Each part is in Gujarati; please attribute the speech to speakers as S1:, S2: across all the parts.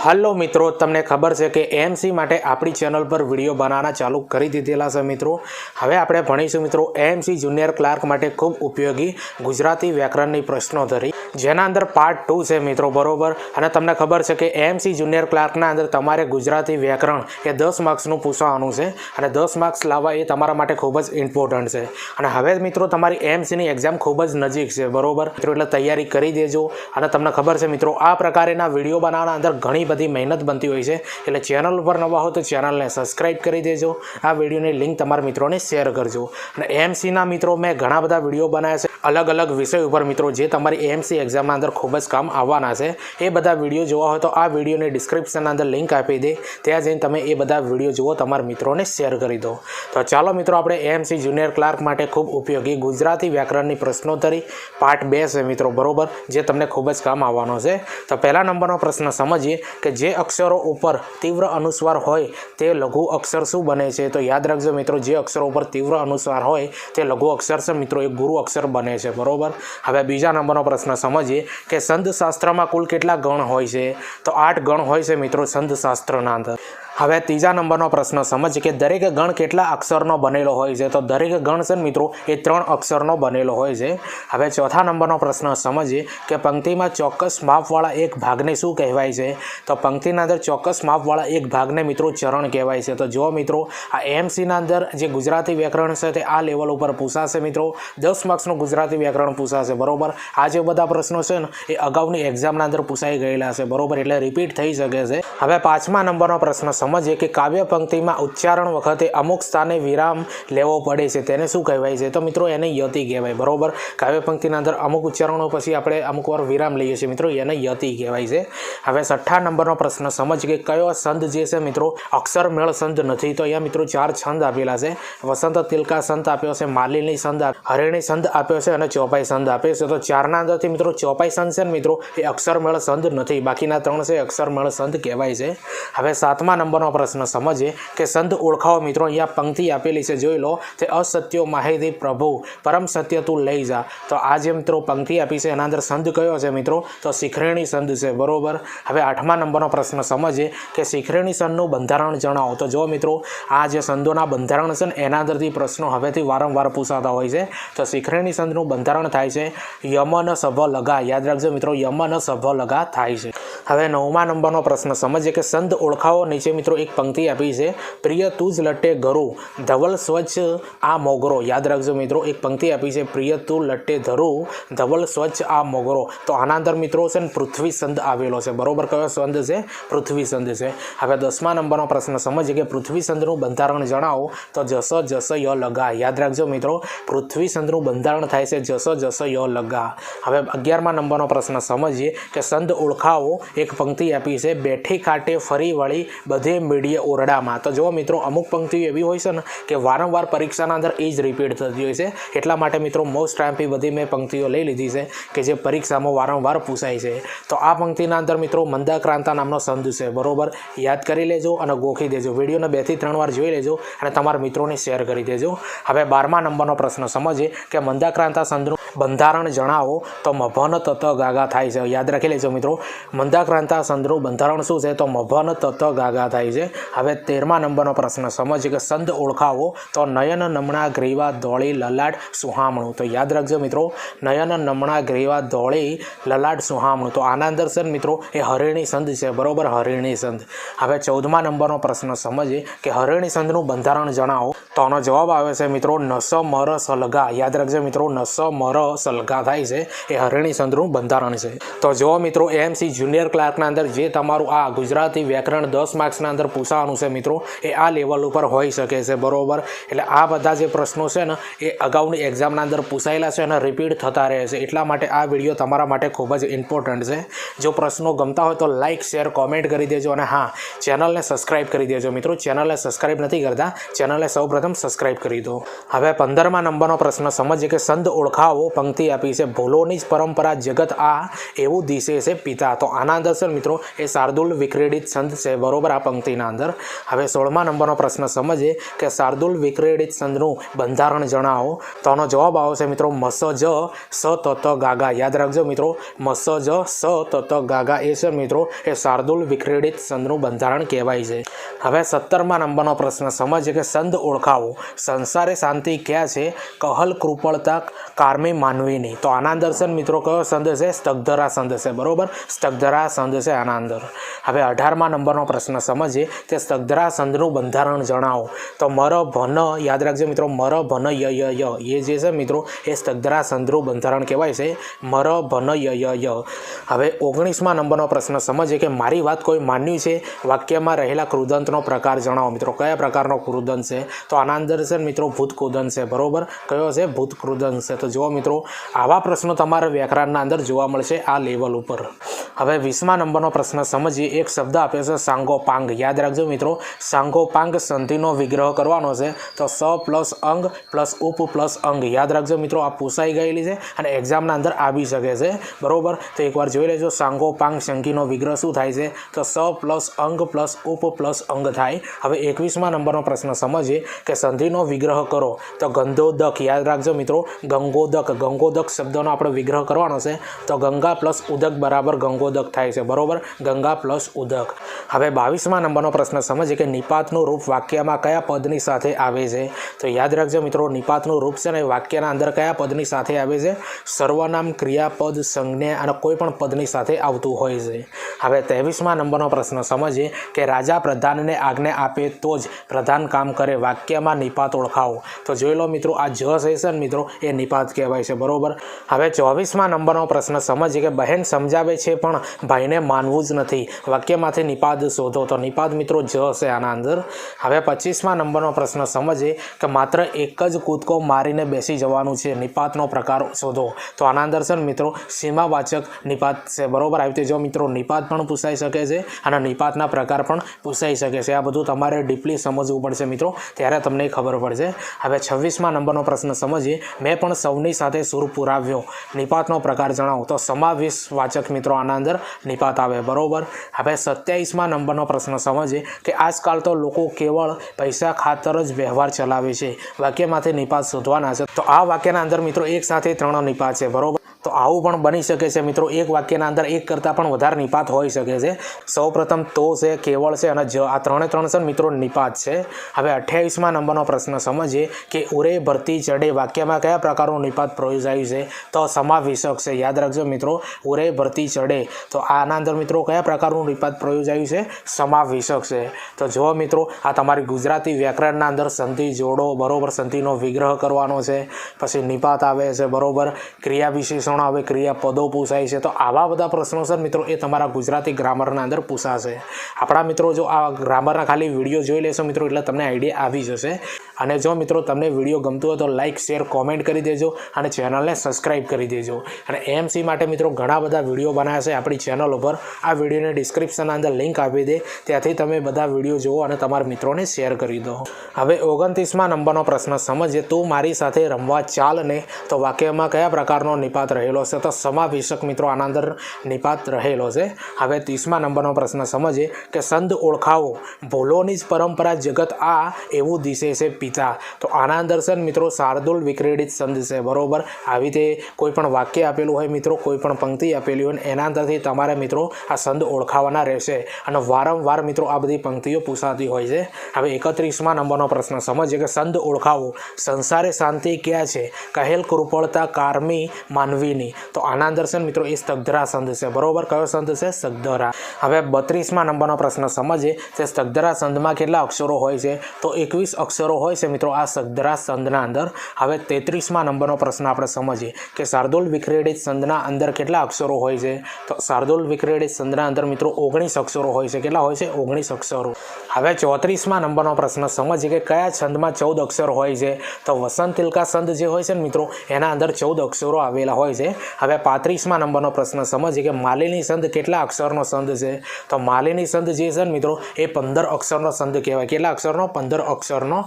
S1: હલો મિત્રો, તમને ખબર છે કે એમસી માટે આપણી ચેનલ પર વીડિયો બનાવવાના ચાલુ કરી દીધેલા છે મિત્રો. હવે આપણે ભણીશું મિત્રો, એમસી જુનિયર ક્લાર્ક માટે ખૂબ ઉપયોગી ગુજરાતી વ્યાકરણની પ્રશ્નોધરી, જેના અંદર પાર્ટ ટુ છે મિત્રો, બરોબર? અને તમને ખબર છે કે એમસી જુનિયર ક્લાર્કના અંદર તમારે ગુજરાતી વ્યાકરણ એ દસ માર્ક્સનું પૂછવાનું છે અને દસ માર્ક્સ લાવવા એ તમારા માટે ખૂબ જ ઇમ્પોર્ટન્ટ છે. અને હવે મિત્રો, તમારી એમસીની એક્ઝામ ખૂબ જ નજીક છે, બરોબર? મિત્રો, એટલે તૈયારી કરી દેજો. અને તમને ખબર છે મિત્રો, આ પ્રકારેના વીડિયો બનાવવાના અંદર ઘણી બધી મહેનત બનતી હોય છે. એટલે ચેનલ ઉપર નવા હો તો ચેનલને સબસ્ક્રાઈબ કરી દેજો. આ વિડીયોની લિંક તમારા મિત્રોને શેર કરજો. અને એમસીના મિત્રો મેં ઘણા બધા વીડિયો બનાવ્યા છે. અલગ અલગ વિષય ઉપર મિત્રો, જે તમારી એમસી એક્ઝામના અંદર ખૂબ જ કામ આવવાના છે, એ બધા વીડિયો જોવા હોય તો આ વિડીયોની ડિસ્ક્રિપ્શનના અંદર લિંક આપી દે. ત્યાં જઈને તમે એ બધા વીડિયો જુઓ, તમારા મિત્રોને શેર કરી દો. તો ચાલો મિત્રો, આપણે એમસી જુનિયર ક્લાર્ક માટે ખૂબ ઉપયોગી ગુજરાતી વ્યાકરણની પ્રશ્નોત્તરી પાર્ટ બે છે મિત્રો, બરોબર? જે તમને ખૂબ જ કામ આવવાનો છે. તો પહેલા નંબરનો પ્રશ્ન સમજીએ. કે જે અક્ષરો ઉપર તીવ્ર અનુસ્વાર હોય તે લઘુ અક્ષર શું બને છે? તો યાદ રાખજો મિત્રો, જે અક્ષરો ઉપર તીવ્ર અનુસ્વાર હોય તે લઘુ અક્ષર છે મિત્રો એ ગુરુ અક્ષર બને છે, બરાબર? હવે બીજા નંબરનો પ્રશ્ન સમજીએ કે સંતશાસ્ત્રમાં કુલ કેટલા ગણ હોય છે? તો આઠ ગણ હોય છે મિત્રો સંતશાસ્ત્રના અંદર. હવે ત્રીજા નંબરનો પ્રશ્ન સમજ કે દરેક ગણ કેટલા અક્ષરનો બનેલો હોય છે? તો દરેક ગણ છે મિત્રો, એ ત્રણ અક્ષરનો બનેલો હોય છે. હવે ચોથા નંબરનો પ્રશ્ન સમજીએ કે પંક્તિમાં ચોક્કસ માપવાળા એક ભાગને શું કહેવાય છે? તો પંક્તિના અંદર ચોક્કસ માપવાળા એક ભાગને મિત્રો ચરણ કહેવાય છે. તો જો મિત્રો, આ એમસીના અંદર જે ગુજરાતી વ્યાકરણ છે તે આ લેવલ ઉપર પૂછાશે મિત્રો. દસ માર્ક્સનું ગુજરાતી વ્યાકરણ પૂછાશે, બરોબર? આ જે બધા પ્રશ્નો છે ને, એ અગાઉની એક્ઝામના અંદર પૂછાઈ ગયેલા છે, બરોબર? એટલે રિપીટ થઈ શકે છે. હવે પાંચમા નંબરનો પ્રશ્ન સમજીએ કે કાવ્ય પંક્તિમાં ઉચ્ચારણ વખતે અમુક સ્થાને વિરામ લેવો પડે છે. તેને શું કહેવાય છે? તો મિત્રો એને યતિ કહેવાય. બરોબર? કાવ્ય પંક્તિના અંદર અમુક ઉચ્ચારણો પછી આપણે અમુક વાર વિરામ લઈએ છીએ. મિત્રો, એને યતિ કહેવાય છે. હવે છઠ્ઠા નંબરનો પ્રશ્ન. સમજ કે કયો સંત જે છે મિત્રો, અક્ષર મેળ સંત નથી. તો અહીંયા મિત્રો ચાર છંદ આપેલા છે. વસંત તિલકા સંત આપ્યો છે, માલિની સંત હરિણી સંત આપ્યો છે અને ચોપાઈ સંત આપ્યો છે. તો ચારના અંદરથી મિત્રો ચોપાઈ સંત છે ને મિત્રો, એ અક્ષર મેળ સંત નથી. બાકીના ત્રણ છે અક્ષર મેળ સંત કહેવાય છે. હવે સાતમા નંબરનો પ્રશ્ન સમજીએ કે સંત ઓળખાવો મિત્રો, અહીંયા પંક્તિ આપેલી છે, જોઈ લો, તે અસત્યો માહિતી પ્રભુ, પરમ સત્ય તું લઈ જા. તો આ જે મિત્રો પંક્તિ આપી છે, એના અંદર સંત કયો છે મિત્રો? તો શિખરેણી સંત છે, બરોબર? હવે આઠમા નંબરનો પ્રશ્ન સમજીએ કે શિખરેણી સંતનું બંધારણ જણાવો. તો જો મિત્રો, આ જે સંતોના બંધારણ છે ને, એના અંદરથી પ્રશ્નો હવેથી વારંવાર પૂછાતા હોય છે. તો શિખરેણી સંતનું બંધારણ થાય છે, યમન સભ લગા. યાદ રાખજો મિત્રો, યમન સભ લગા થાય છે. હવે નવમા નંબરનો પ્રશ્ન સમજીએ કે સંત ઓળખાવો નીચે મિત્રો, એક પંક્તિ આપી છે. પ્રિય, તું જ લટ્ટે ગરુ ધવલ સ્વચ્છ આ મોગરો. યાદ રાખજો મિત્રો, એક પંક્તિ આપી છે. પ્રિય, તું લટ્ટે ધરુ, ધવલ સ્વચ્છ આ મોગરો. તો આના અંદર મિત્રો છે ને પૃથ્વી સંદ આવેલો છે. બરોબર કયો સંદ છે? પૃથ્વી સંદ છે. હવે દસમા નંબરનો પ્રશ્ન, સમજીએ કે પૃથ્વી સંદનું બંધારણ જણાવો. તો જસ જસ, ય, લગા. યાદ રાખજો મિત્રો, પૃથ્વી સંદનું બંધારણ થાય છે જસ જસ, ય, લગા. હવે અગિયારમા નંબરનો પ્રશ્ન, સમજીએ કે સંદ ઓળખાવો. એક પંક્તિ આપી છે, બેઠી કાટે ફરી વળી બધે મીડીએ ઓરડામાં તો જો મિત્રો, અમુક પંક્તિઓ એવી હોય છે ને કે વારંવાર પરીક્ષાના અંદર એ જ રિપીટ થતી હોય છે. એટલા માટે મિત્રો મોસ્ટ ટાઈમથી બધી મેં પંક્તિઓ લઈ લીધી છે કે જે પરીક્ષામાં વારંવાર પૂછાય છે. તો આ પંક્તિના અંદર મિત્રો, મંદાક્રાંતા નામનો સંદ છે. બરોબર? યાદ કરી લેજો અને ગોખી દેજો. વિડીયોને બેથી ત્રણ વાર જોઈ લેજો અને તમારા મિત્રોને શેર કરી દેજો. હવે બારમા નંબરનો પ્રશ્ન. સમજીએ કે મંદાક્રાંતા સંદનું બંધારણ જણાવો તો મભન તત્વ ગાગા થાય છે. યાદ રાખી લેજો મિત્રો. મંદાક્રાંતા સંદનું બંધારણ શું છે? તો મભન તત્વ ગાગા થાય છે. હવે તેરમા નંબરનો પ્રશ્ન, સમજ કે સંદ ઓળખાવો તો નયન નમણા ગ્રીવા દોળી લલાટ સુહામણું. તો યાદ રાખજો મિત્રો, નયન નમણા ગ્રીવા દોળી લલાટ સુહામણું. તો આના મિત્રો, એ હરિણી સંદ છે, બરોબર? હરિણી સંદ. હવે ચૌદમા નંબરનો પ્રશ્ન સમજીએ કે હરિણી સંદનું બંધારણ જણાવો. તો આનો જવાબ આવે છે મિત્રો, નસ મર સલગા. યાદ રાખજો મિત્રો, નસ મર સલગા થાય છે. એ હરિણી સંદનું બંધારણ છે. તો જો મિત્રો, એમસી જુનિયર ક્લાર્કના અંદર જે તમારું આ ગુજરાતી વ્યાકરણ દસ માર્ક્સના અંદર પૂછાવાનું છે મિત્રો, એ આ લેવલ ઉપર હોઈ શકે છે, બરોબર? એટલે આ બધા જે પ્રશ્નો છે ને, એ અગાઉની એક્ઝામના અંદર પૂછાયેલા છે અને રિપીટ થતા રહે છે. એટલા માટે આ વીડિયો તમારા માટે ખૂબ જ ઇમ્પોર્ટન્ટ છે. જો પ્રશ્નો ગમતા હોય તો લાઇક શેર કોમેન્ટ કરી દેજો અને હા, ચેનલને સબસ્ક્રાઇબ કરી દેજો મિત્રો. ચેનલને સબસ્ક્રાઇબ નથી કરતા, ચેનલને સૌપ્રથમ સબસ્ક્રાઇબ કરી દો. હવે પંદરમા નંબરનો પ્રશ્ન, સમજીએ કે સંત ઓળખાવો પંક્તિ આપી છે. ભૂલોની જ પરંપરા જગત આ એવું દિશે છે પિતા. તો આના અંદર મિત્રો, એ શાર્દુલ વિક્રેડિત સંત છે. બરોબર? આ પંક્તિ પંક્તિના અંદર. હવે સોળમા નંબરનો પ્રશ્ન સમજીએ કે શાર્દુલ વિક્રેડિત સંઘનું બંધારણ જણાવો. તો આનો જવાબ આવશે મિત્રો મસ જ સ તત ગાગા. યાદ રાખજો મિત્રો મસ જ સ તત ગાગા એ છે મિત્રો એ શાર્દુલ વિક્રેડિત સંઘનું બંધારણ કહેવાય છે. હવે સત્તરમા નંબરનો પ્રશ્ન સમજીએ કે સંધ ઓળખાવો. સંસારે શાંતિ ક્યાં છે? કહલ કૃપળતા કારમી માનવીની. તો આના અંદર મિત્રો કયો સંદ છે? સ્તગ્ધરા સંદ છે. બરોબર? સ્તગ્ધરા સંદ છે આના અંદર. હવે અઢારમા નંબરનો પ્રશ્ન સમજીએ તે સ્તગ્ધરા સંદનું બંધારણ જણાવો. તો મર ભન, યાદ રાખજો મિત્રો, મર ભન ય ય એ જે છે મિત્રો, એ સ્તગ્ધરા સંદનું બંધારણ કહેવાય છે. મર ભન ય ય ય. હવે ઓગણીસમા નંબરનો પ્રશ્ન, સમજીએ કે મારી વાત કોઈ માન્યું છે? વાક્યમાં રહેલા કૃદંતનો પ્રકાર જણાવો મિત્રો. કયા પ્રકારનો કૃદંત છે? તો આના અંદર છે મિત્રો, ભૂત કૃદંત છે. બરોબર? કયો છે? ભૂત કૃદંત છે. તો જુઓ મિત્રો, આવા પ્રશ્નો તમારા વ્યાકરણના અંદર જોવા મળશે આ લેવલ ઉપર. હવે વીસમા નંબરનો પ્રશ્ન, સમજીએ, એક શબ્દ આપ્યો છે, સાંગોપાંગ યાદ રાખજો મિત્રો સાંગોપાંગ સંધિનો વિગ્રહ કરવાનો છે. તો સ પ્લસ અંગ પ્લસ ઉપ પ્લસ અંગ, યાદ રાખજો મિત્રો, આ પૂછાઈ ગયેલી છે અને એક્ઝામના અંદર આવી શકે છે. બરોબર? તો એકવાર જોઈ લેજો સાંગોપાંગ સંધિનો વિગ્રહ શું થાય છે? તો સ પ્લસ અંગ પ્લસ ઉપ પ્લસ અંગ થાય. હવે એકવીસમાં નંબરનો પ્રશ્ન સમજીએ કે સંધિનો વિગ્રહ કરો. તો ગંધોદક, યાદ રાખજો મિત્રો, ગંગોદક. ગંગોદક શબ્દનો આપણે વિગ્રહ કરવાનો છે. તો ગંગા પ્લસ ઉદક બરાબર ગંગોદક થાય છે. બરોબર? ગંગા પ્લસ ઉદક. હવે બાવીસમા નંબરનો પ્રશ્ન સમજીએ કે નિપાતનું રૂપ વાક્યમાં કયા પદની સાથે આવે છે? તો યાદ રાખજો મિત્રો, નિપાતનું રૂપ છે ને વાક્યના અંદર કયા પદની સાથે આવે છે? સર્વનામ ક્રિયાપદ સંજ્ઞા અને કોઈ પણ પદની સાથે આવતું હોય છે. હવે ત્રેવીસમા નંબરનો પ્રશ્ન સમજીએ કે રાજા પ્રધાનને આજ્ઞા આપે તો જ પ્રધાન કામ કરે, વાક્યમાં નિપાત ઓળખાવો. તો જોઈ લો મિત્રો, આ જ ને મિત્રો, એ નિપાત કહેવાય છે, બરાબર? હવે ચોવીસમા નંબરનો પ્રશ્ન સમજીએ કે બહેન સમજાવે છે પણ ભાઈને માનવું જ નથી. વાક્યમાંથી નિપાત શોધો તો નિપાત મિત્રો, જ છે આના અંદર. હવે પચીસમા નંબરનો પ્રશ્ન સમજીએ કે માત્ર એક જ કૂદકો મારીને બેસી જવાનું છે, નિપાતનો પ્રકાર શોધો. તો આના અંદર છે મિત્રો, સીમાવાચક નિપાત છે. બરોબર? આવી જો મિત્રો નિપાત પણ પૂછાઈ શકે છે અને નિપાતના પ્રકાર પણ પૂછાઈ શકે છે. આ બધું તમારે ડીપલી સમજવું પડશે મિત્રો, ત્યારે તમને ખબર પડશે. હવે છવ્વીસમાં નંબરનો પ્રશ્ન સમજીએ. મેં પણ સૌની સાથે સુર પુરાવ્યો. નિપાતનો પ્રકાર જણાવો. તો સમાવેશ વાચક મિત્રો આના અંદર નિપાત આવે. બરોબર? હવે સત્યાવીસમાં નંબરનો પ્રશ્ન સમજીએ કે આજકાલ તો લોકો કેવળ પૈસા ખાતર જ વ્યવહાર ચલાવે છે. વાક્યમાંથી નિપાત શોધવાના છે. તો આ વાક્યના અંદર મિત્રો એક સાથે ત્રણ નિપાત છે. બરોબર? તો આવું પણ બની શકે છે. મિત્રો, એક વાક્યના અંદર એક કરતાં પણ વધારે નિપાત હોઈ શકે છે. સૌ પ્રથમ તો છે, કેવળ છે અને જ આ ત્રણે ત્રણ છે મિત્રો, નિપાત છે. હવે અઠ્યાવીસમાં નંબરનો પ્રશ્ન સમજીએ કે ઉરે ભરતી ચડે વાક્યમાં કયા પ્રકારનું નિપાત પ્રયોજાયું છે? તો સમાવિષક છે. યાદ રાખજો મિત્રો, ઉરે ભરતી ચડે. તો આના અંદર મિત્રો કયા પ્રકારનું નિપાત પ્રયોજાયું છે? સમાવિષક છે. તો જો મિત્રો, આ તમારી ગુજરાતી વ્યાકરણના અંદર સંધિ જોડો, બરોબર સંધિનો વિગ્રહ કરવાનો છે. પછી નિપાત આવે છે, બરોબર. ક્રિયા વિશેષણો આવે ક્રિયા પદો પૂછાય છે. તો આવા બધા પ્રશ્નો સર મિત્રો એ તમારા ગુજરાતી ગ્રામરના અંદર પૂછાશે. આપણા મિત્રો જો આ ગ્રામરના ખાલી વીડિયો જોઈ લેશો મિત્રો એટલે તમને આઈડિયા આવી જશે. અને જો મિત્રો તમને વીડિયો ગમતો હોય તો લાઇક શેર કોમેન્ટ કરી દેજો અને ચેનલને સબસ્ક્રાઈબ કરી દેજો. અને એમસી માટે મિત્રો ઘણા બધા વીડિયો બનાવ્યા છે આપણી ચેનલ ઉપર. આ વિડીયોને ડિસ્ક્રિપ્શનના અંદર લિંક આપી દે. ત્યાંથી તમે બધા વીડિયો જુઓ અને તમારા મિત્રોને શેર કરી દો. હવે ઓગણત્રીસમાં નંબરનો પ્રશ્ન સમજીએ. તું મારી સાથે રમવા ચાલ ને. તો વાક્યમાં કયા પ્રકારનો નિપાત રહેલો છે? તો સમાવેશક મિત્રો આના અંદર નિપાત રહેલો છે. હવે ત્રીસમાં નંબરનો પ્રશ્ન સમજીએ કે સંત ઓળખાવો. ભૂલોની જ પરંપરા જગત આ એવું દિશે છે પિતા તો આના દર્શન મિત્રો શાર્દુલ વિક્રેડિત સંદ છે, બરોબર? આવી રીતે કોઈ પણ વાક્ય આપેલું હોય મિત્રો, કોઈ પણ પંક્તિ આપેલી હોય એના અંદરથી તમારે મિત્રો આ સંદ ઓળખાવાના રહેશે. અને વારંવાર મિત્રો આ બધી પંક્તિઓ પૂછાતી હોય છે. હવે એકત્રીસમાં નંબરનો પ્રશ્ન, સમજીએ કે સંદ ઓળખાવો. સંસારે શાંતિ ક્યાં છે? કહેલ કૃપળતા કારમી માનવીની. તો આના દર્શન મિત્રો એ સ્તગ્ધરા સંદ છે, બરોબર? કયો સંત છે? સ્તગ્ધરા. હવે બત્રીસમાં નંબરનો પ્રશ્ન, સમજીએ. તે સ્તગ્ધરા સંદમાં કેટલા અક્ષરો હોય છે? તો એકવીસ અક્ષરો હોય છે મિત્રો આ સ્તગ્ધરા સંદના અંદર. હવે તેત્રીસમાં નંબરનો પ્રશ્ન આપણે સમજીએ કે શાર્દુલ વિક્રેડિત સંદના અંદર કેટલા અક્ષરો હોય છે? તો શાર્દુલ વિક્રેડિત સંદના અંદર મિત્રો ઓગણીસ અક્ષરો હોય છે. કેટલા હોય છે? ઓગણીસ અક્ષરો. હવે ચોત્રીસમાં નંબરનો પ્રશ્ન સમજીએ કે કયા છંદમાં ચૌદ અક્ષર હોય છે? તો વસંત તિલકા સંદ જે હોય છે ને મિત્રો, એના અંદર ચૌદ અક્ષરો આવેલા હોય છે. હવે પાંત્રીસમાં નંબરનો પ્રશ્ન સમજીએ કે માલિની સંદ કેટલા અક્ષરનો સંદ છે? તો માલિની સંદ જે છે ને મિત્રો, એ પંદર અક્ષરનો સંદ કહેવાય. કેટલા અક્ષરનો? પંદર અક્ષરનો.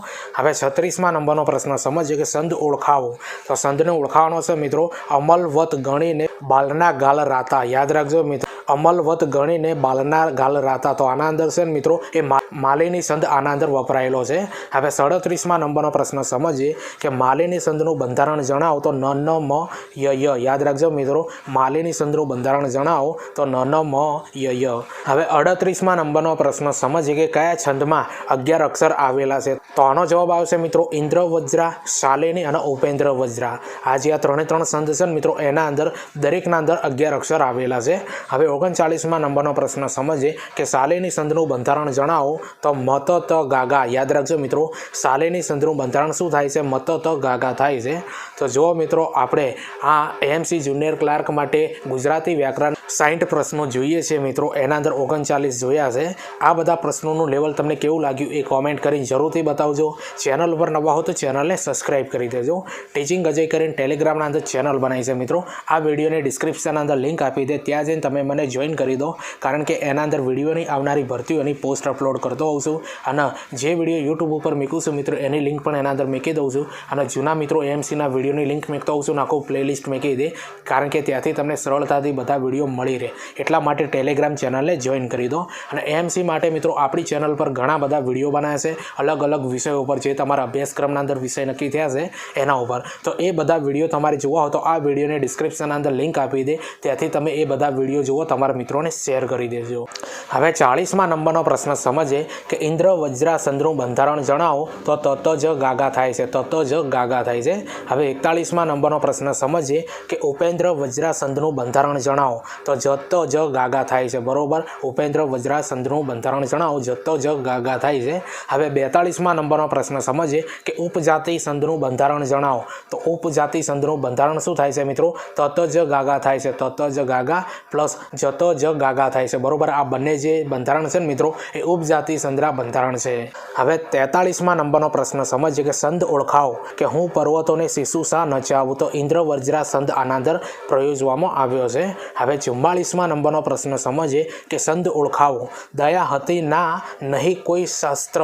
S1: હવે છત્રીસમાં નંબરનો પ્રશ્ન સમજીએ કે સંદ ઓળખાવો? તો સંદને ઓળખાવાનો છે મિત્રો અમલવત ગણીને બાલના ગાલ રાતા. યાદ રાખજો મિત્રો, અમલવત ગણીને બાલના ગાલ રાતા. તો આના અંદર છે મિત્રો, એ માલિની સંધ આના અંદર વપરાયેલો છે. હવે સડત્રીસમાં નંબરનો પ્રશ્ન સમજીએ કે માલિની સંધનું બંધારણ જણાવો તો ન ન, મ, ય યાદ રાખજો મિત્રો, માલિની સંધનું બંધારણ જણાવો તો ન ન, મ, ય ય. હવે અડત્રીસમાં નંબરનો પ્રશ્ન સમજીએ કે કયા છંદમાં અગિયાર અક્ષર આવેલા છે. તો આનો જવાબ આવશે મિત્રો ઇન્દ્ર વજ્રા શાલિની અને ઉપેન્દ્ર વજ્રા આ જે આ ત્રણે ત્રણ સંધ છે મિત્રો, એના અંદર દરેકના અંદર અગિયાર અક્ષર આવેલા છે. હવે ઓગણચાલીસમાં નંબરનો પ્રશ્ન સમજીએ કે સાલેની સંધનું બંધારણ જણાવો તો મત ત ગાગા. યાદ રાખજો મિત્રો, સાલેની સંધનું બંધારણ શું થાય છે? મત ત ગાગા થાય છે. તો જો મિત્રો, આપણે આ એમસી જુનિયર ક્લાર્ક માટે ગુજરાતી વ્યાકરણ સાઠ પ્રશ્નો જોઈએ છે મિત્રો. એના અંદર ઓગણચાલીસ જોયા છે. આ બધા પ્રશ્નોનું લેવલ તમને કેવું લાગ્યું એ કોમેન્ટ કરીને જરૂરથી બતાવજો. ચેનલ પર નવા હો તો ચેનલને સબસ્ક્રાઈબ કરી દેજો. ટીચિંગ અજય કરીને ટેલિગ્રામના અંદર ચેનલ બનાવી છે મિત્રો. આ વિડીયોને ડિસ્ક્રિપ્શન અંદર લિંક આપી દે. ત્યાં જઈને તમે મને જોઈન કરી દો. કારણ કે એના અંદર વિડીયોની આવનારી ભરતીઓની પોસ્ટ અપલોડ કરતો હોઉં છું. અને જે વીડિયો યુટ્યુબ ઉપર મૂકું છું મિત્રો, એની લિંક પણ એના અંદર મૂકી દઉં છું. અને જૂના મિત્રો એમસીના વિડીયોની લિંક મૂકતો હોઉં છું અને આખું પ્લેલિસ્ટ મૂકી દે. કારણ કે ત્યાંથી તમને સરળતાથી બધા વીડિયો મળી રહે. એટલા માટે ટેલિગ્રામ ચેનલને જોઈન કરી દો. અને એમસી માટે મિત્રો, આપણી ચેનલ પર ઘણા બધા વીડિયો બનાવ્યા છે. અલગ અલગ વિષયો ઉપર જે તમારા અભ્યાસક્રમના અંદર વિષય નક્કી થયા છે, એના ઉપર. તો એ બધા વીડિયો તમારે જોવા હોય તો આ વિડીયોની ડિસ્ક્રિપ્શન અંદર લિંક આપી દે. ત્યાંથી તમે એ બધા વીડિયો જુઓ, તમારા મિત્રોને શેર કરી દેજો. હવે ચાળીસમાં નંબરનો પ્રશ્ન સમજે કે ઇન્દ્ર વજ્રા સંધનું બંધારણ જણાવો, તો તત જ ગાગા થાય છે. તત જ ગાગા થાય છે. હવે એકતાળીસમાં નંબરનો પ્રશ્ન સમજીએ કે ઉપેન્દ્ર વજ્રા સંધનું બંધારણ જણાવો, તો જત જ ગાગા થાય છે. બરોબર? ઉપેન્દ્ર વજ્રા સંધનું બંધારણ જણાવો જત જ ગાગા થાય છે. હવે બેતાળીસમાં નંબરનો પ્રશ્ન સમજીએ કે ઉપજાતિ સંધનું બંધારણ જણાવો, તો ઉપજાતિ સંધનું બંધારણ શું થાય છે મિત્રો? તત જ ગાગા થાય છે. તત જ ગાગા પ્લસ જત જ ગાગા થાય છે. બરોબર? આ બંને જે બંધારણ છે ને મિત્રો, એ ઉપજાતિ સંદ્રા બંધારણ છે. હવે તેતાળીસમાં નંબરનો પ્રશ્ન. સમજીએ કે સંધ ઓળખાવો કે હું પર્વતોને શિશુ શા નચાવું? તો ઇન્દ્રવજ્રા સંધ આના અંદર પ્રયોજવામાં આવ્યો છે. હવે ચુમ્માળીસમાં નંબરનો પ્રશ્ન. સમજીએ કે સંધ ઓળખાવો. દયા હતી ના નહીં કોઈ શાસ્ત્ર.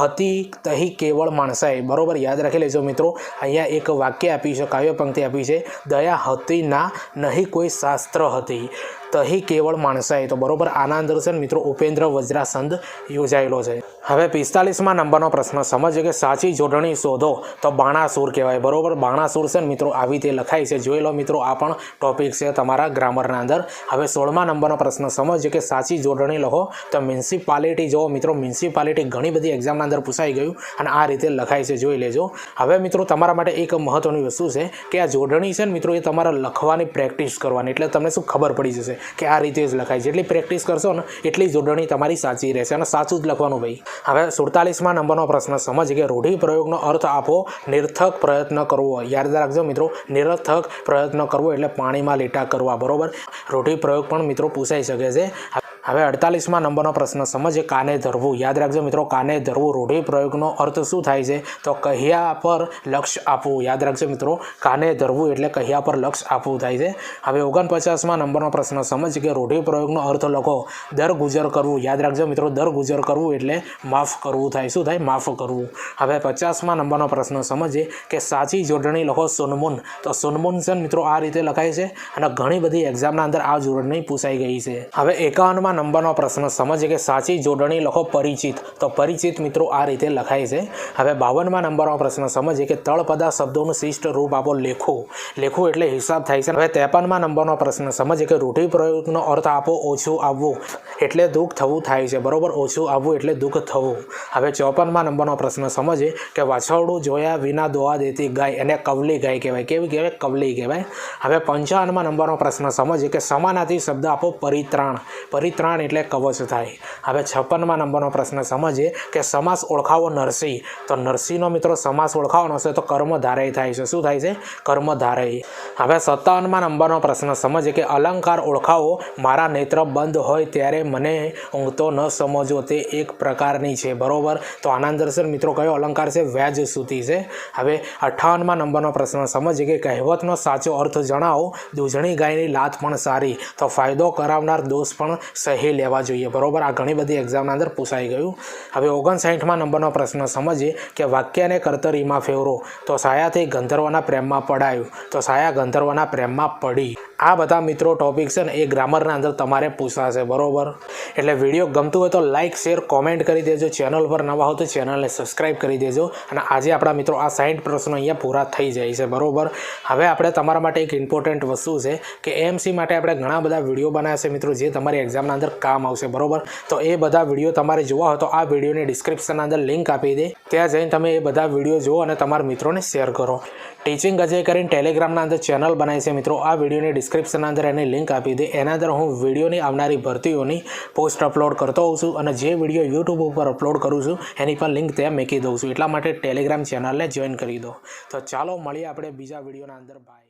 S1: હતી તહી કેવળ માણસાઈ. બરોબર? યાદ રાખી લેજો મિત્રો. અહીંયા એક વાક્ય આપી છે કાવ્ય પંક્તિ આપી છે. દયા હતી ના નહીં કોઈ શાસ્ત્ર હતી. તહી કેવળ માણસાઈ તો બરોબર, આના અંદર છે મિત્રો ઉપેન્દ્ર વજ્રા સંધ યોજાયેલો છે. હવે પિસ્તાલીસમાં નંબરનો પ્રશ્ન સમજીએ કે સાચી જોડણી શોધો તો બાણાસુર કહેવાય. બરોબર, બાણાસુર છે ને મિત્રો આવી રીતે લખાય છે. જોઈ લો મિત્રો, આ પણ ટોપિક છે તમારા ગ્રામરના અંદર. હવે સોળમા નંબરનો પ્રશ્ન સમજીએ કે સાચી જોડણી લખો તો મ્યુનિસિપાલિટી જો મિત્રો મ્યુનિસિપાલિટી ઘણી બધી એક્ઝામના અંદર પૂછાઈ ગયું અને આ રીતે લખાય છે. જોઈ લેજો. હવે મિત્રો, તમારા માટે એક મહત્વની વસ્તુ છે કે આ જોડણી છે ને મિત્રો એ તમારે લખવાની પ્રેક્ટિસ કરવાની. એટલે તમને શું ખબર પડી જશે? કે આ રીતે જ લખાય જેટલી પ્રેક્ટિસ કરશો ને એટલી જોડણી તમારી સાચી રહેશે અને સાચું જ લખવાનું ભાઈ. હવે સુડતાલીસમાં નંબરનો પ્રશ્ન. સમજ કે રૂઢિપ્રયોગનો અર્થ આપો. નિર્થક પ્રયત્ન કરવો. યાદ રાખજો મિત્રો. નિરર્થક પ્રયત્ન કરવો એટલે પાણીમાં લીટા કરવા. બરોબર? રૂઢિપ્રયોગ પણ મિત્રો પૂછાઈ શકે છે. હવે અડતાલીસમાં નંબરનો પ્રશ્ન સમજે કાને ધરવું? યાદ રાખજો મિત્રો, કાને ધરવું? રૂઢિપ્રયોગનો અર્થ શું થાય છે? તો કહ્યા પર લક્ષ્ય આપવું. યાદ રાખજો મિત્રો, કાને ધરવું એટલે કહ્યા પર લક્ષ્ય આપવું થાય છે. હવે ઓગણપચાસમાં નંબરનો પ્રશ્ન સમજ કે રૂઢિપ્રયોગનો અર્થ લખો. દર ગુજર કરવું. યાદ રાખજો મિત્રો, દર ગુજર કરવું એટલે માફ કરવું થાય. શું થાય? માફ કરવું. હવે પચાસમાં નંબરનો પ્રશ્ન સમજીએ કે સાચી જોડણી લખો સુનમુન. તો સુનમુન છે મિત્રો, આ રીતે લખાય છે અને ઘણી બધી એક્ઝામના અંદર આ જોડણી પૂછાઈ ગઈ છે. હવે એકાવનમાં નંબરનો પ્રશ્ન. સમજીએ કે સાચી જોડણી લખો પરિચિત. તો પરિચિત મિત્રો આ રીતે લખાય છે. હવે બાવનમાં નંબરનો પ્રશ્ન. સમજીએ કે તળપદા શબ્દોનું શિષ્ટ રૂપ આપો લેખો. લેખો એટલે હિસાબ થાય છે. હવે ત્રેપનમાં નંબરનો પ્રશ્ન. સમજીએ કે રૂઢિપ્રયોગનો અર્થ આપો ઓછું આવવું એટલે દુઃખ થવું થાય છે. બરાબર? ઓછું આવવું એટલે દુઃખ થવું. હવે ચોપનમાં નંબરનો પ્રશ્ન. સમજીએ કે વાછરડું જોયા વિના દોવા દેતી ગાય એને કવલી ગાય કહેવાય. કેવી કહેવાય? કવલી કહેવાય. હવે પંચાવનમાં નંબરનો પ્રશ્ન. સમજીએ કે સમાનાથી શબ્દ આપો પરિત્રાણ. પરિત્રાણ એટલે કવચ થાય. હવે છપ્પનમાં નંબરનો પ્રશ્ન સમજીએ કે સમાસ ઓળખાવો નરસિંહ. તો નરસિંહનો મિત્રો સમાસ ઓળખાવાનો છે તો કર્મધારય થાય છે. શું થાય છે? કર્મધારય હવે સત્તાવનમાં નંબરનો પ્રશ્ન સમજીએ કે અલંકાર ઓળખાવો મારા નેત્ર બંધ હોય ત્યારે મને ઊંઘતો ન સમજો તે એક પ્રકારની છે. બરાબર? તો આના મિત્રો કયો અલંકાર છે? વ્યાજ સુતી છે. હવે અઠ્ઠાવનમાં નંબરનો પ્રશ્ન સમજીએ કે કહેવતનો સાચો અર્થ જણાવો. દૂધણી ગાયની લાત પણ સારી. તો ફાયદો કરાવનાર દોષ પણ સહી લેવા જોઈએ. બરોબર? આ ઘણી બધી એક્ઝામના અંદર પૂછાઈ ગયું. હવે ઓગણસાઠમાં નંબરનો પ્રશ્ન સમજીએ કે વાક્યને કર્તરીમાં ફેરવો. તો સાયાથી ગંધર્વના પ્રેમમાં પડાયું. તો સાયા ગંધર્વના પ્રેમમાં પડી. આ બધા મિત્રો ટોપિક છે ને એ ગ્રામરના અંદર તમારે પૂછાશે, બરોબર? એટલે વીડિયો ગમતું હોય તો લાઇક શેર કોમેન્ટ કરી દેજો. ચેનલ પર નવા હો તો ચેનલને સબસ્ક્રાઇબ કરી દેજો. અને આજે આપણા મિત્રો આ સાઠ પ્રશ્નો અહીંયા પૂરા થઈ જાય છે, બરોબર? હવે આપણે તમારા માટે એક ઇમ્પોર્ટન્ટ વસ્તુ છે કે એમસી માટે આપણે ઘણા બધા વીડિયો બનાવ્યા છે મિત્રો, જે તમારી એક્ઝામના અંદર કામ આવશે, બરોબર? તો એ બધા વીડિયો તમારે જોવા હોય તો આ વિડીયોની ડિસ્ક્રિપ્શનના અંદર લિંક આપી દે. ત્યાં જઈને તમે એ બધા વીડિયો જુઓ અને તમારા મિત્રોને શેર કરો. ટીચિંગ અજય કરીને ટેલિગ્રામના અંદર ચેનલ બનાવી છે મિત્રો. આ વિડીયોની ડિસ્ક્રિપ્શનના અંદર એની લિંક આપી દે. એના અંદર હું વિડીયોની આવનારી ભરતીઓની પોસ્ટ અપલોડ કરતો હોઉં છું અને જે વીડિયો યુટ્યુબ ઉપર અપલોડ કરું છું, એની પણ લિંક ત્યાં મૂકી દઉં છું. એટલા માટે ટેલિગ્રામ ચેનલને જોઈન કરી દો. તો ચાલો, મળીએ આપણે બીજા વિડીયોના અંદર. બાય